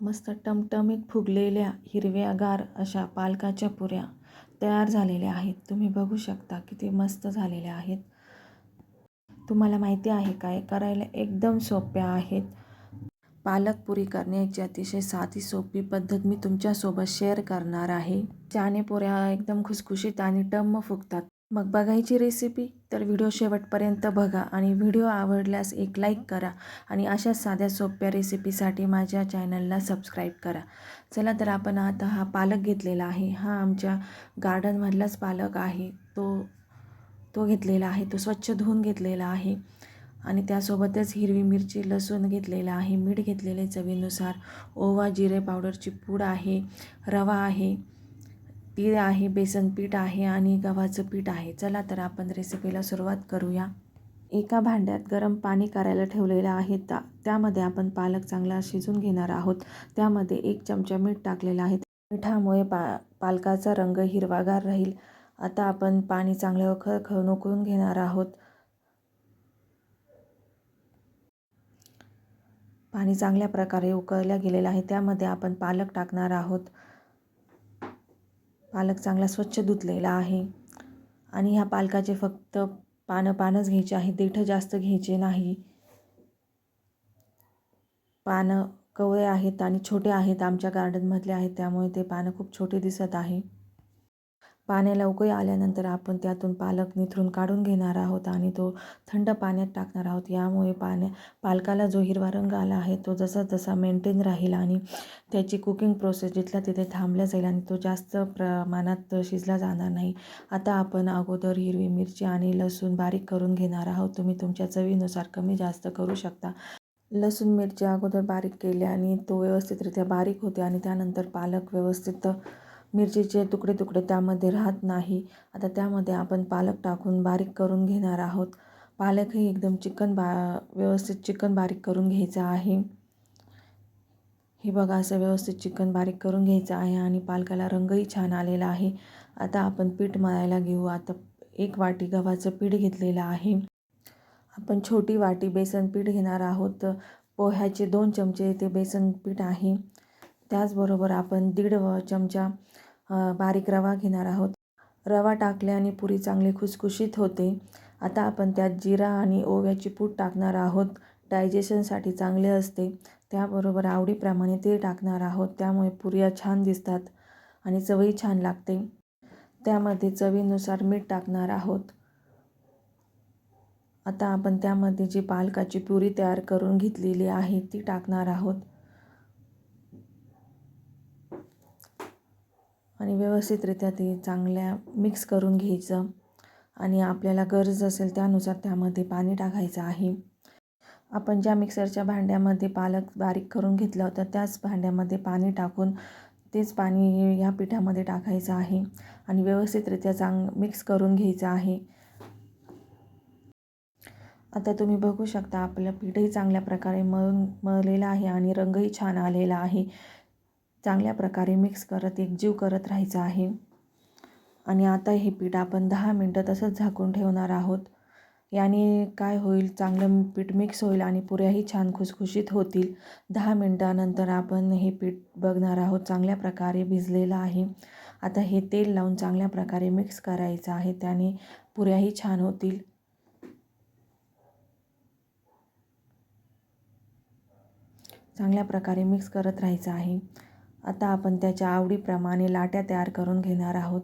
मस्त टमटमीत फुगलेल्या हिरव्यागार अशा पालकाच्या पुऱ्या तयार झालेल्या आहेत. तुम्ही बघू शकता किती मस्त झालेल्या आहेत. तुम्हाला माहिती आहे काय करायला एकदम सोप्या आहेत. पालक पुरी करण्याची अतिशय साधी सोपी पद्धत मी तुमच्यासोबत शेअर करणार आहे. ज्याने पुऱ्या एकदम खुसखुशीत आणि टम्म फुगतात. मग बघायची रेसिपी तर व्हिडिओ शेवटपर्यंत बघा आणि व्हिडिओ आवडल्यास एक लाईक करा आणि अशा साध्या सोप्या रेसिपीसाठी माझ्या चॅनलला सबस्क्राईब करा. चला तर आपण आता हा पालक घेतलेला आहे. हा आमच्या गार्डनमधलाच पालक आहे. तो तो घेतलेला आहे. तो स्वच्छ धुवून घेतलेला आहे. आणि त्यासोबतच हिरवी मिरची लसूण घेतलेला आहे. मीठ घेतलेले चवीनुसार ओवा जिरे पावडरची पूड आहे रवा आहे. तीळ आहे बेसन पीठ आहे आणि गव्हाचं पीठ आहे. चला तर आपण रेसिपीला सुरुवात करूया. एका भांड्यात गरम पाणी करायला ठेवलेलं आहे. ता त्यामध्ये आपण पालक चांगला शिजून घेणार आहोत. त्यामध्ये एक चमचा मीठ टाकलेलं आहे. मिठामुळे पा पालकाचा रंग हिरवागार राहील. आता आपण पाणी चांगलं खळखळ उकळून घेणार आहोत. पाणी चांगल्या प्रकारे उकळल्या गेलेलं आहे. त्यामध्ये आपण पालक टाकणार आहोत. पालक चांगला स्वच्छ धुतलेला आहे. आणि ह्या पालकाचे फक्त पानं पानंच घ्यायचे आहे देठं जास्त घ्यायचे नाही. पानं कवळे आहेत आणि छोटे आहेत आमच्या गार्डनमधले आहेत त्यामुळे ते पानं खूप छोटे दिसत आहे. पाण्याला उकळी आल्यानंतर आपण त्यातून पालक निथरून काढून घेणार आहोत आणि तो थंड पाण्यात टाकणार आहोत. यामुळे पाण्या पालकाला जो हिरवा रंग आला आहे तो जसा जसा मेंटेन राहील आणि त्याची कुकिंग प्रोसेस जिथल्या तिथे थांबल्या जाईल आणि तो जास्त प्रमाणात शिजला जाणार नाही. आता आपण अगोदर हिरवी मिरची आणि लसूण बारीक करून घेणार आहोत. तुम्ही तुमच्या चवीनुसार कमी जास्त करू शकता. लसूण मिरची अगोदर बारीक केली आणि तो व्यवस्थितरित्या बारीक होते आणि त्यानंतर पालक व्यवस्थित मिरचीचे तुकडे तुकडे त्यामध्ये राहत नाही. आता त्यामध्ये आपण पालक टाकून बारीक करून घेणार आहोत. पालकही एकदम चिकन बा व्यवस्थित चिकन बारीक करून घ्यायचं आहे. हे बघा असं व्यवस्थित चिकन बारीक करून घ्यायचं आहे आणि पालकाला रंगही छान आलेला आहे. आता आपण पीठ मळायला घेऊ. आता एक वाटी गव्हाचं पीठ घेतलेलं आहे. आपण छोटी वाटी बेसन पीठ घेणार आहोत. पोह्याचे दोन चमचे ते बेसन पीठ आहे. त्याचबरोबर आपण दीड व चमचा बारीक रवा घेणार आहोत. रवा टाकल्याने पुरी चांगली खुसखुशीत होते. आता आपण त्यात जिरा आणि ओव्याची पूड टाकणार आहोत. डायजेशनसाठी चांगले असते. त्याबरोबर आवडीप्रमाणे ते टाकणार आहोत. त्यामुळे पुऱ्या छान दिसतात आणि चवही छान लागते. त्यामध्ये चवीनुसार मीठ टाकणार आहोत. आता आपण त्यामध्ये जी पालकाची पुरी तयार करून घेतलेली आहे ती टाकणार आहोत. आणि व्यवस्थितरित्या ते चांगल्या मिक्स करून घ्यायचं. आणि आपल्याला गरज असेल त्यानुसार त्यामध्ये पाणी टाकायचं आहे. आपण ज्या मिक्सरच्या भांड्यामध्ये पालक बारीक करून घेतलं होतं त्याच भांड्यामध्ये पाणी टाकून तेच पाणी या पिठामध्ये टाकायचं आहे. आणि व्यवस्थितरित्या चांग मिक्स करून घ्यायचं आहे. आता तुम्ही बघू शकता आपलं पीठही चांगल्या प्रकारे मळून मळलेलं आहे आणि रंगही छान आलेला आहे. चांगल्या प्रकारे मिक्स करत एकजीव करत राहायचं आहे. आणि आता हे पीठ आपण दहा मिनटं तसंच झाकून ठेवणार आहोत. याने काय होईल चांगलं पीठ मिक्स होईल आणि पुऱ्याही छान खुसखुशीत होतील. दहा मिनटानंतर आपण हे पीठ बघणार आहोत चांगल्या प्रकारे भिजलेलं आहे. आता हे तेल लावून चांगल्या प्रकारे मिक्स करायचं आहे त्याने पुऱ्याही छान होतील. चांगल्या प्रकारे मिक्स करत राहायचं आहे. आता आपण त्याच्या आवडीप्रमाणे लाट्या तयार करून घेणार आहोत.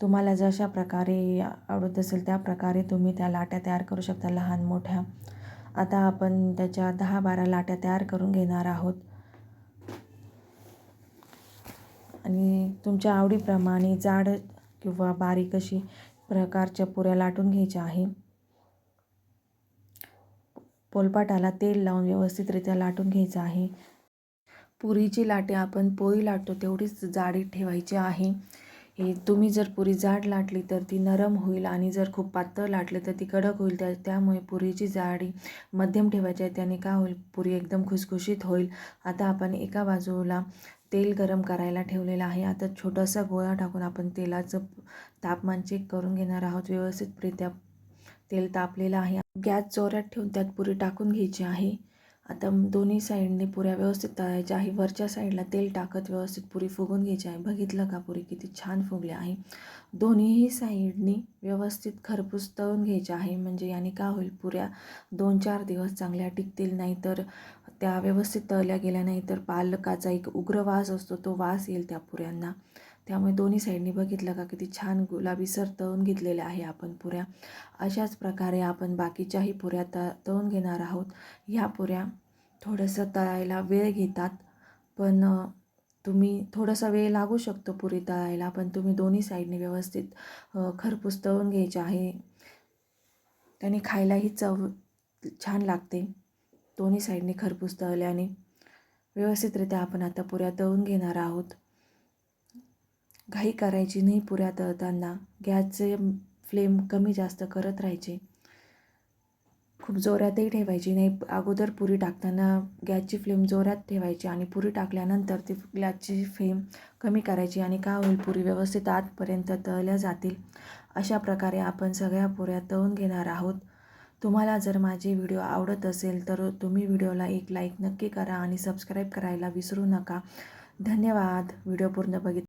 तुम्हाला जशा प्रकारे आवडत असेल त्या प्रकारे तुम्ही त्या लाट्या तयार करू शकता लहान मोठ्या. आता आपण त्याच्या दहा बारा लाट्या तयार करून घेणार आहोत. आणि तुमच्या आवडीप्रमाणे जाड किंवा बारीक अशी प्रकारच्या पुऱ्या लाटून घ्यायच्या आहे. पोलपाटाला तेल लावून व्यवस्थितरित्या लाटून घ्यायचं आहे. पुरीची लाटे आपण पोळी लाटतो तेवढीच जाडी ठेवायची आहे. हे तुम्ही जर पुरी जाड लाटली तर ती नरम होईल आणि जर खूप पातळ लाटली तर ती कडक होईल. त्या त्यामुळे पुरीची जाडी मध्यम ठेवायची आहे. त्याने काय होईल? पुरी एकदम खुसखुशीत होईल. आता आपण एका बाजूला तेल गरम करायला ठेवलेलं आहे. आता छोटासा गोळा टाकून आपण तेलाचं तापमान चेक करून घेणार आहोत. व्यवस्थितरित्या तेल तापलेलं आहे. गॅस जोरात ठेवून त्यात पुरी टाकून घ्यायची आहे. आता दोन्ही साईडने पुऱ्या व्यवस्थित तळायच्या आहे. वरच्या साईडला तेल टाकत व्यवस्थित पुरी फुगून घ्यायची आहे. बघितलं का पुरी किती छान फुगली आहे. दोन्हीही साईडनी व्यवस्थित खरपूस तळून घ्यायच्या आहे. म्हणजे याने का होईल? पुऱ्या दोन चार दिवस चांगल्या टिकतील नाही तर त्या व्यवस्थित तळल्या गेल्या नाही तर पालकाचा एक उग्र वास असतो तो वास येईल त्या पुऱ्यांना. त्यामुळे दोन्ही साईडनी बघितलं का किती छान गुलाबीसर तळून घेतलेल्या आहे आपण पुऱ्या. अशाच प्रकारे आपण बाकीच्याही पुऱ्या त तळून घेणार आहोत. ह्या पुऱ्या थोडंसं तळायला वेळ घेतात. पण तुम्ही थोडासा वेळ लागू शकतो पुरी तळायला पण तुम्ही दोन्ही साईडने व्यवस्थित खरपूस तळून घ्यायचे आहे. त्याने खायलाही चव छान लागते. दोन्ही साईडने खरपूस तळल्याने व्यवस्थितरित्या आपण आता पुऱ्या तळून घेणार आहोत. घाई करायची नाही पुऱ्या तळताना. गॅसचे फ्लेम कमी जास्त करत राहायचे. खूप जोरातही ठेवायची नाही. अगोदर पुरी टाकताना गॅसची फ्लेम जोरात ठेवायची आणि पुरी टाकल्यानंतर ती गॅसची फ्लेम कमी करायची आणि का होईल पुरी व्यवस्थित आतपर्यंत तळल्या जातील. अशा प्रकारे आपण सगळ्या पुऱ्या तळून घेणार आहोत. तुम्हाला जर माझे व्हिडिओ आवडत असेल तर तुम्ही व्हिडिओला एक लाईक नक्की करा आणि सबस्क्राईब करायला विसरू नका. धन्यवाद. व्हिडिओ पूर्ण बघित